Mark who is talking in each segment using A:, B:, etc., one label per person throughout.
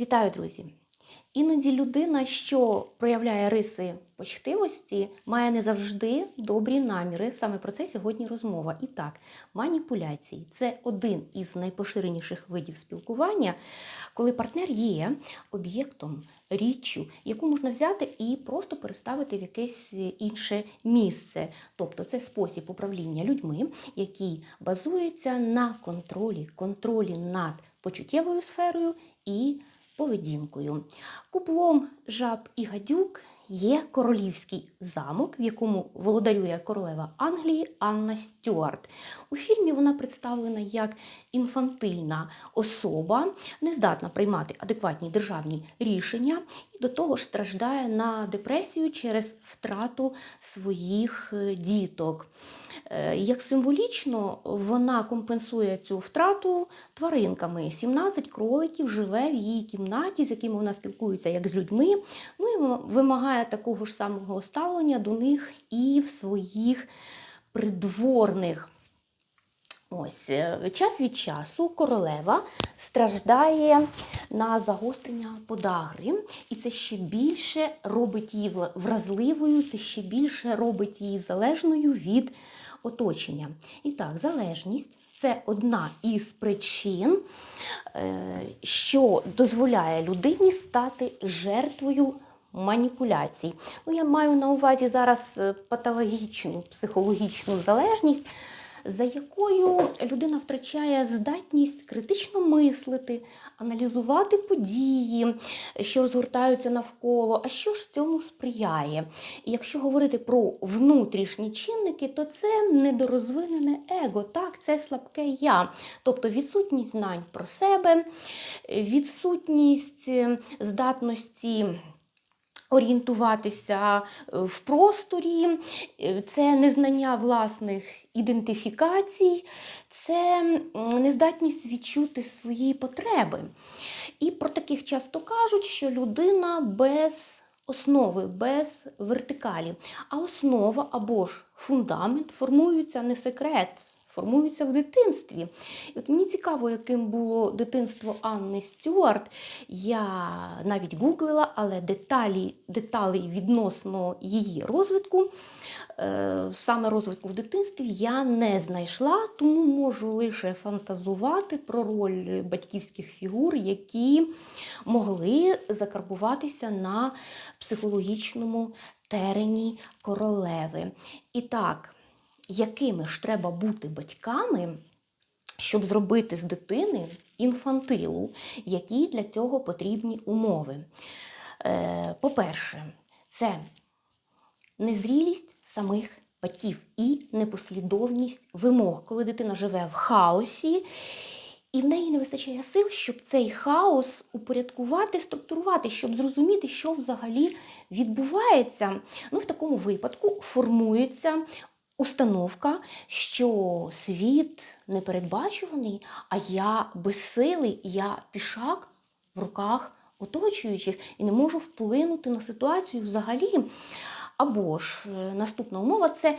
A: Вітаю, друзі! Іноді людина, що проявляє риси почтивості, має не завжди добрі наміри. Саме про це сьогодні розмова. І так, маніпуляції це один із найпоширеніших видів спілкування, коли партнер є об'єктом, річчю, яку можна взяти і просто переставити в якесь інше місце. Тобто це спосіб управління людьми, який базується на контролі, контролі над почуттєвою сферою і поведінкою. Куплом жаб і гадюк є королівський замок, в якому володарює королева Англії Анна Стюарт. У фільмі вона представлена як інфантильна особа, не здатна приймати адекватні державні рішення і до того ж страждає на депресію через втрату своїх е, діток. Е, Як символічно вона компенсує цю втрату тваринками. 17 кроликів живе в її кімнаті, з якими вона спілкується як з людьми, ну і вимагає такого ж самого ставлення до них і в своїх придворних. Ось е, час від часу королева страждає на загострення подагри, і це ще більше робить її вразливою, це ще більше робить її залежною від оточення. І так, залежність це одна із причин, е, що дозволяє людині стати жертвою маніпуляцій. Ну, я маю на увазі зараз е, патологічну психологічну залежність за якою людина втрачає здатність критично мислити, аналізувати події, що розгортаються навколо, а що ж цьому сприяє. І якщо говорити про внутрішні чинники, то це недорозвинене его, так, це слабке я, тобто відсутність знань про себе, відсутність е, здатності орієнтуватися е, в просторі, е, це незнання власних ідентифікацій, це нездатність відчути свої потреби. І про таких часто кажуть, що людина без основи, без вертикалі. А основа або ж фундамент формуються не секрет. Формуються в дитинстві. І от мені цікаво, яким було дитинство Анни Стюарт. Я навіть гуглила, але деталі, деталей відносно її розвитку, е, саме розвитку в дитинстві, я не знайшла, тому можу лише фантазувати про роль батьківських фігур, які могли закарбуватися на психологічному терені королеви. І так, якими ж треба бути батьками, щоб зробити з дитини інфантилу, які для цього потрібні умови. Е, По-перше, це незрілість самих батьків і непослідовність вимог, коли дитина живе в хаосі. І в неї не вистачає сил, щоб цей хаос упорядкувати, структурувати, щоб зрозуміти, що взагалі відбувається. Ну, в такому випадку формується установка, що світ непередбачуваний, а я безсилий, я пішак в руках оточуючих і не можу вплинути на ситуацію взагалі. Або ж е, наступна умова це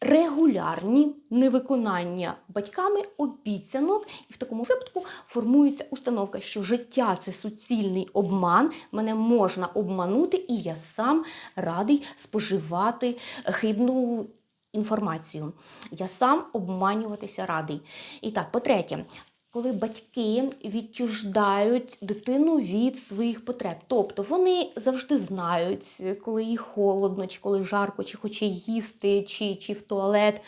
A: регулярні невиконання батьками обіцянок, і в такому випадку формується установка, що життя це суцільний обман, мене можна обманути, і я сам радий споживати хибну інформацію. Я сам обманюватися радий. І так, по-третє, коли батьки відчуждають дитину від своїх потреб. Тобто вони завжди знають, коли їй холодно, чи коли жарко, чи хоче їсти, чи, чи в туалет.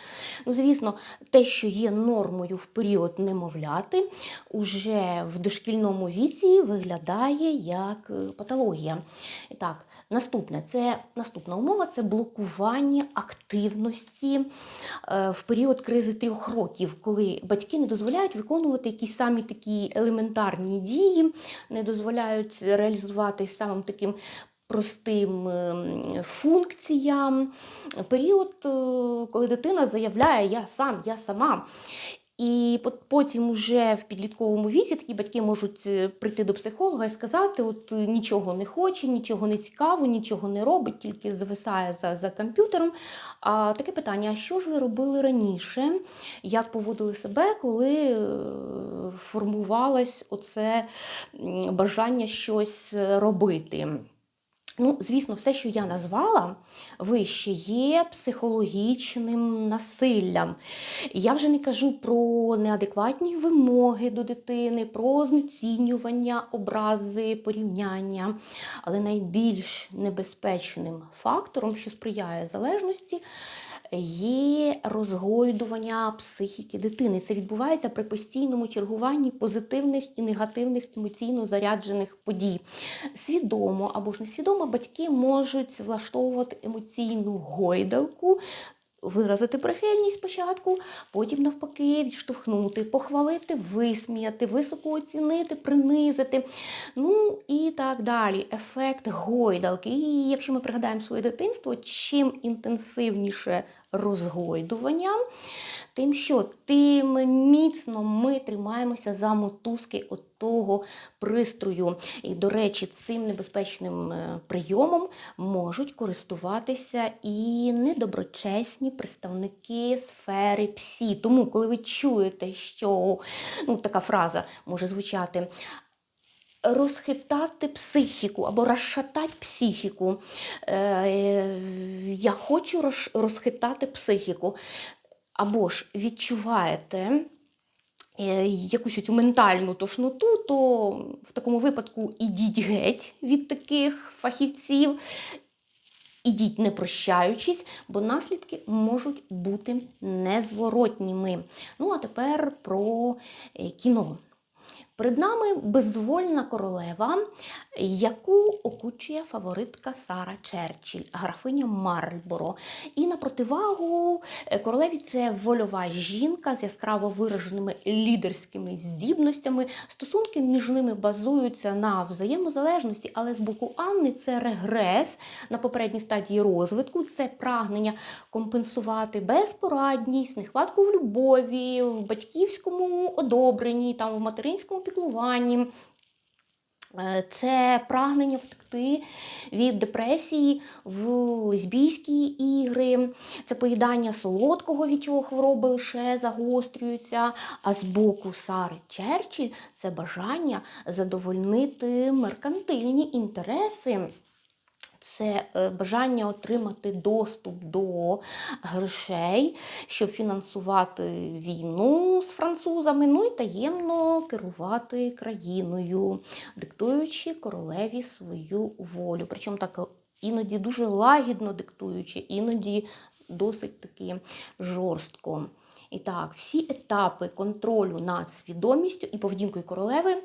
A: Ну, звісно, те, що є нормою в період немовляти, уже в дошкільному віці виглядає як е, патологія. І так, Наступне це наступна умова це блокування активності е, в період кризи трьох років, коли батьки не дозволяють виконувати якісь самі такі елементарні дії, не дозволяють реалізувати самим таким. Простим ем, функціям, період, е, коли дитина заявляє Я сам, я сама. І пот- потім уже в підлітковому віці такі батьки можуть е, прийти до психолога і сказати: от е, нічого не хоче, нічого не цікаво, нічого не робить, тільки зависає за, за комп'ютером. А таке питання: а що ж ви робили раніше? Як поводили себе, коли е, формувалось оце бажання щось робити? Ну, звісно, все, що я назвала вище, є психологічним насиллям. Я вже не кажу про неадекватні вимоги до дитини, про знецінювання, образи, порівняння. Але найбільш небезпечним фактором, що сприяє залежності, є розгойдування психіки дитини. Це відбувається при постійному чергуванні позитивних і негативних емоційно заряджених подій. Свідомо або ж несвідомо батьки можуть влаштовувати емоційну гойдалку. Виразити прихильність спочатку, потім навпаки відштовхнути, похвалити, висміяти, високо оцінити, принизити. Ну і так далі. Ефект гойдалки. І якщо ми пригадаємо своє дитинство, чим інтенсивніше розгойдування, тим що тим міцно ми тримаємося за мотузки от того пристрою. І, до речі, цим небезпечним е, прийомом можуть користуватися і недоброчесні представники сфери псі. Тому, коли ви чуєте, що ну, така фраза може звучати. Розхитати психіку або розшатати психіку. Е, я хочу розхитати психіку. Або ж відчуваєте е, якусь цю ментальну тошноту, то в такому випадку ідіть геть від таких фахівців, ідіть не прощаючись, бо наслідки можуть бути незворотніми. Ну, а тепер про е, кіно. Перед нами безвольна королева, яку окучує фаворитка Сара Черчилль, графиня Марльборо. І на противагу е, королеві це вольова жінка з яскраво вираженими лідерськими здібностями. Стосунки між ними базуються на взаємозалежності, але з боку Анни це регрес на попередній стадії розвитку, це прагнення компенсувати безпорадність, нехватку в любові, в батьківському одобренні, там в материнському піклуванні. Е, Це прагнення втекти від депресії в лесбійські ігри, це поїдання солодкого, від чого хвороби лише загострюються. А з боку Сари Черчилль це бажання задовольнити меркантильні інтереси. Це е, бажання отримати доступ до грошей, щоб фінансувати війну з французами, ну і таємно керувати країною, диктуючи королеві свою волю. Причому так іноді дуже лагідно диктуючи, іноді досить таки жорстко. І так, всі етапи контролю над свідомістю і поведінкою королеви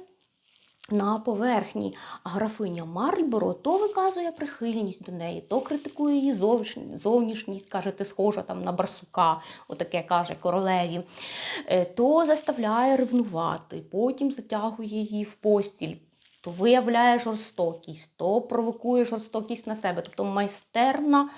A: на поверхні. Графиня Марльборо то виказує прихильність до неї, то критикує її зовнішність, зовнішність каже, ти схожа там на барсука, отаке каже королеві, Е, то заставляє ревнувати, потім затягує її в постіль. То виявляє жорстокість, то провокує жорстокість на себе. Тобто майстерна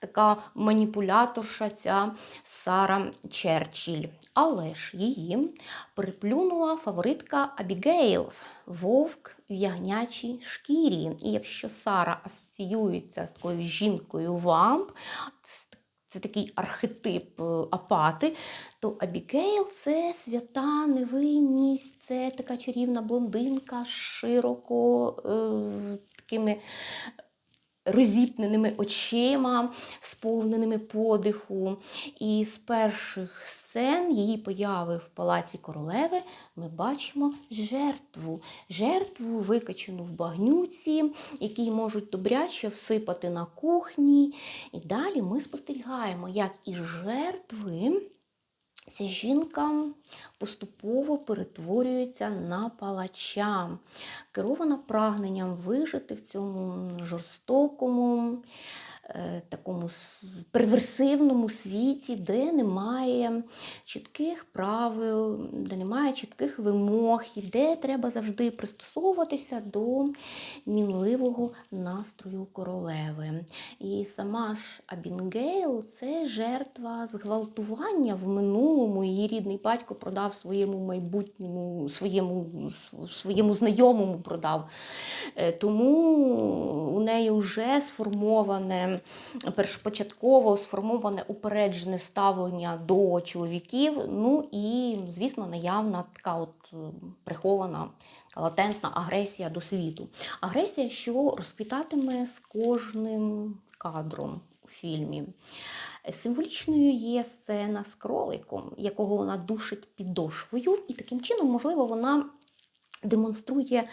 A: така маніпуляторша ця Сара Черчилль. Але ж її приплюнула фаворитка Абігейл вовк в ягнячій шкірі. І якщо Сара асоціюється з такою жінкою вамп, це такий архетип е, апати, то Абігейл це свята невинність, це така чарівна блондинка з широко е, такими розіпненими очима, сповненими подиху. І з перших сцен її появи в палаці королеви ми бачимо жертву. Жертву, викачену в багнюці, який можуть добряче всипати на кухні. І далі ми спостерігаємо, як із жертви. Ця жінка поступово перетворюється на палача, керована прагненням вижити в цьому жорстокому, такому перверсивному світі, де немає чітких правил, де немає чітких вимог, і де треба завжди пристосовуватися до мінливого настрою королеви. І сама ж Абінгейл це жертва зґвалтування в минулому. Її рідний батько продав своєму майбутньому, своєму, своєму знайомому продав. Е, Тому у неї вже сформоване першопочатково сформоване упереджене ставлення до чоловіків. Ну і, звісно, наявна така от е, прихована латентна агресія до світу. Агресія, що розквітатиме з кожним кадром у фільмі. Символічною є сцена з кроликом, якого вона душить підошвою, і таким чином, можливо, вона демонструє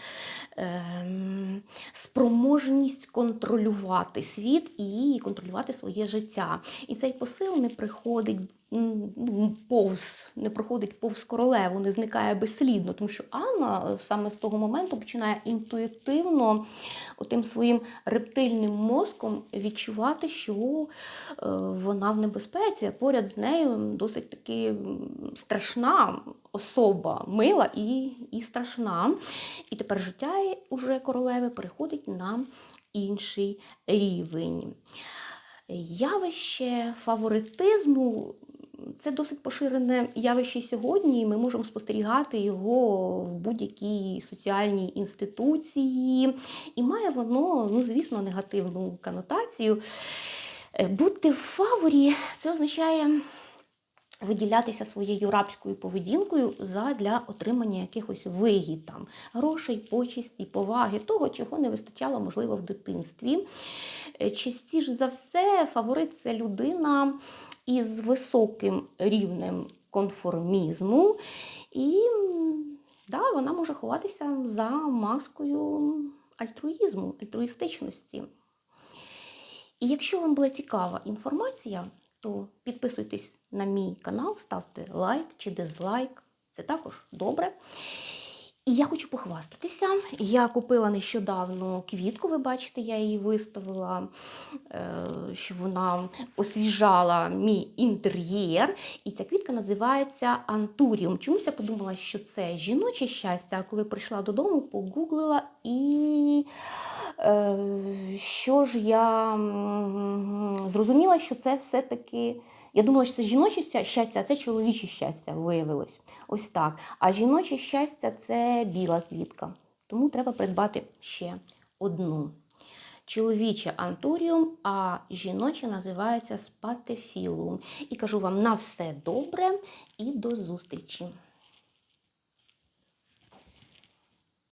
A: ем, спроможність контролювати світ і контролювати своє життя. І цей посил не приходить повз, не проходить повз королеву, не зникає безслідно, тому що Анна саме з того моменту починає інтуїтивно отим своїм рептильним мозком відчувати, що е, вона в небезпеці, а поряд з нею досить таки страшна особа, мила і, і страшна. І тепер життя уже королеви переходить на інший рівень. Явище фаворитизму це досить поширене явище сьогодні. Ми можемо спостерігати його в будь-якій соціальній інституції, і має воно, ну звісно, негативну конотацію. Е, Бути в фаворі це означає виділятися своєю рабською поведінкою задля отримання якихось вигід, там, грошей, почесті, поваги, того, чого не вистачало, можливо, в дитинстві. Е, Частіше за все, фаворит це людина із високим рівнем конформізму, і да, вона може ховатися за маскою альтруїзму, альтруїстичності. І якщо вам була цікава інформація, то підписуйтесь на мій канал, ставте лайк чи дизлайк. Це також добре. І я хочу похвастатися. Я купила нещодавно квітку, ви бачите, я її виставила, е, щоб вона освіжала мій інтер'єр. І ця квітка називається Антуріум. Чомусь я подумала, що це жіноче щастя, а коли прийшла додому, погуглила і е, що ж я зрозуміла, що це все-таки. Я думала, що це жіноче щастя, а це чоловіче щастя виявилось. Ось так. А жіноче щастя це біла квітка. Тому треба придбати ще одну. Чоловіче антуріум, а жіноче називається спатефілум. І кажу вам на все добре і до зустрічі!